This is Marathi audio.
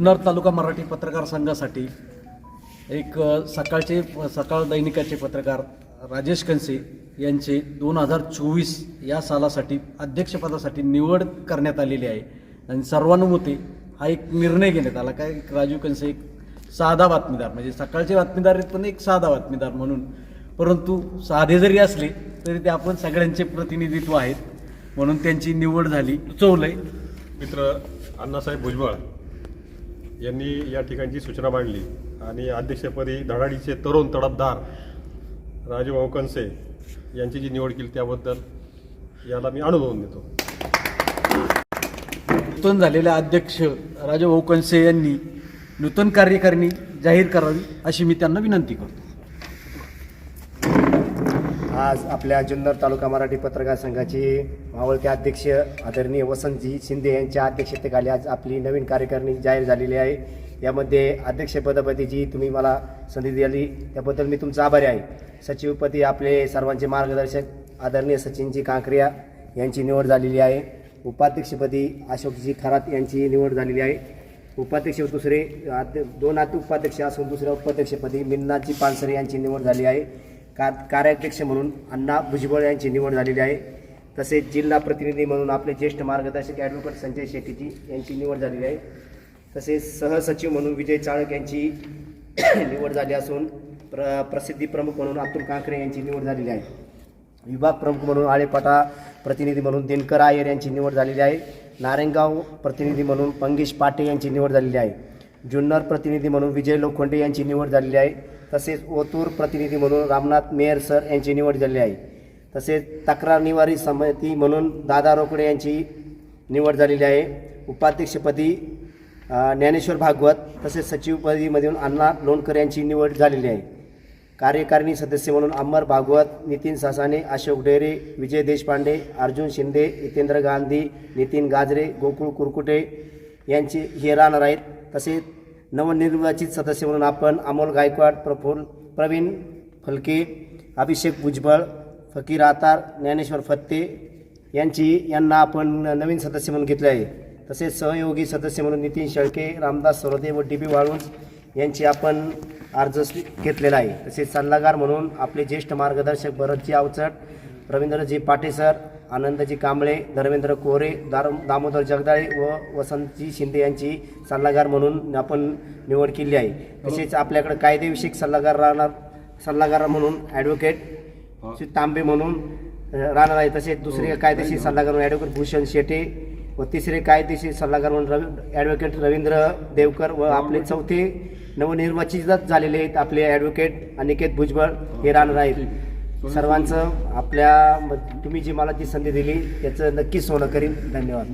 जुन्नर तालुका मराठी पत्रकार संघासाठी एक सकाळचे सकाळ दैनिकाचे पत्रकार राजेश कनसे यांचे दोन हजार चोवीस या सालासाठी अध्यक्षपदासाठी निवड करण्यात आलेली आहे. आणि सर्वानुमते हा एक निर्णय घेण्यात आला. काय एक राजू कनसे एक साधा बातमीदार म्हणजे सकाळचे बातमीदार आहेत पण एक साधा बातमीदार म्हणून. परंतु साधे जरी असले तरी ते आपण सगळ्यांचे प्रतिनिधित्व आहेत म्हणून त्यांची निवड झाली. सुचवलंय मित्र अण्णासाहेब भुजबळ यांनी या ठिकाणची सूचना मांडली. आणि अध्यक्षपदी धडाडीचे तरुण तडफदार राजू भाऊ कनसे यांची जी निवड केली त्याबद्दल याला मी अनुभवून देतो. नूतन झालेले अध्यक्ष राजाभाऊ कनसे यांनी नूतन कार्यकारिणी जाहीर करावी अशी मी त्यांना विनंती करतो. आज आपल्या जुन्नर तालुका मराठी पत्रकार संघाचे मावळते अध्यक्ष आदरणीय वसंतजी शिंदे यांच्या अध्यक्षतेखाली आज आपली नवीन कार्यकारिणी जाहीर झालेली आहे. यामध्ये अध्यक्षपदापदी जी तुम्ही मला संधी दिली. त्याबद्दल मी तुमचा आभारी आहे. सचिवपदी आपले सर्वांचे मार्गदर्शक आदरणीय सचिनजी कांकरिया यांची निवड झालेली आहे. उपाध्यक्षपदी अशोकजी खरात यांची निवड झालेली आहे. उपाध्यक्ष दुसरे दोन अध्य उपाध्यक्ष असून दुसऱ्या उपाध्यक्षपदी मिन्नाजी पानसरे यांची निवड झाली आहे. का कार्याध्यक्ष म्हणून अण्णा भुजबळ यांची निवड झालेली आहे. तसेच जिल्हा प्रतिनिधी म्हणून आपले ज्येष्ठ मार्गदर्शक ॲडव्होकेट संजय शेट्टीजी यांची निवड झालेली आहे. तसेच सहसचिव म्हणून विजय चाळक यांची निवड झाली असून प्र प्रसिद्धी प्रमुख म्हणून अतुल कांकरे यांची निवड झालेली आहे. विभाग प्रमुख म्हणून आळेपाटा प्रतिनिधी म्हणून दिनकर आयर यांची निवड झालेली आहे. नारायणगाव प्रतिनिधी म्हणून पंगेश पाटे यांची निवड झालेली आहे. जुन्नर प्रतिनिधी म्हणून विजय लोखंडे यांची निवड झालेली आहे. तसेच ओतूर प्रतिनिधी म्हणून रामनाथ मेयर सर यांची निवड झालेली आहे. तसेच तक्रार निवारी समिती म्हणून दादा रोकडे यांची निवड झालेली आहे. उपाध्यक्षपदी ज्ञानेश्वर भागवत तसेच सचिवपदीमधून अण्णा लोणकर यांची निवड झालेली आहे. कार्यकारिणी सदस्य म्हणून अमर भागवत नितीन सासाने अशोक डेरे विजय देशपांडे अर्जुन शिंदे हितेंद्र गांधी नितीन गाजरे गोकुळ कुरकुटे यांचे हे राहणार आहेत. तसेच नवनिर्वाचित सदस्य म्हणून आपण अमोल गायकवाड प्रफुल्ल प्रवीण फलके अभिषेक भुजबळ फकीर आतार ज्ञानेश्वर फत्ते यांची यांना आपण नवीन सदस्य म्हणून घेतले आहे. तसेच सहयोगी सदस्य म्हणून नितीन शेळके रामदास सरोदे व डी बी वाळुंज यांची आपण अर्ज घेतलेला आहे. तसेच सल्लागार म्हणून आपले ज्येष्ठ मार्गदर्शक भरतजी अवचट रवींद्रजी पाटे सर आनंदजी कांबळे धर्मेंद्र कोरे दार दामोदर जगदाळे व वसंतजी शिंदे यांची सल्लागार म्हणून आपण निवड केली आहे. तसेच आपल्याकडे कायदेविषयक सल्लागार राहणार सल्लागार म्हणून ॲडव्होकेट श्री तांबे म्हणून राहणार आहे. तसेच दुसरे कायदेशीर सल्लागार म्हणून ॲडव्होकेट भूषण शेटे व तिसरे कायदेशीर सल्लागार म्हणून रवी ॲडव्होकेट रवींद्र देवकर व आपले चौथे नवनिर्वाचितच झालेले आहेत आपले ॲडव्होकेट अनिकेत भुजबळ हे राहणार आहेत. सर्वांचं आपल्या म- तुम्ही जी मला ती संधी दिली त्याचं नक्कीच सोनं करीन. धन्यवाद.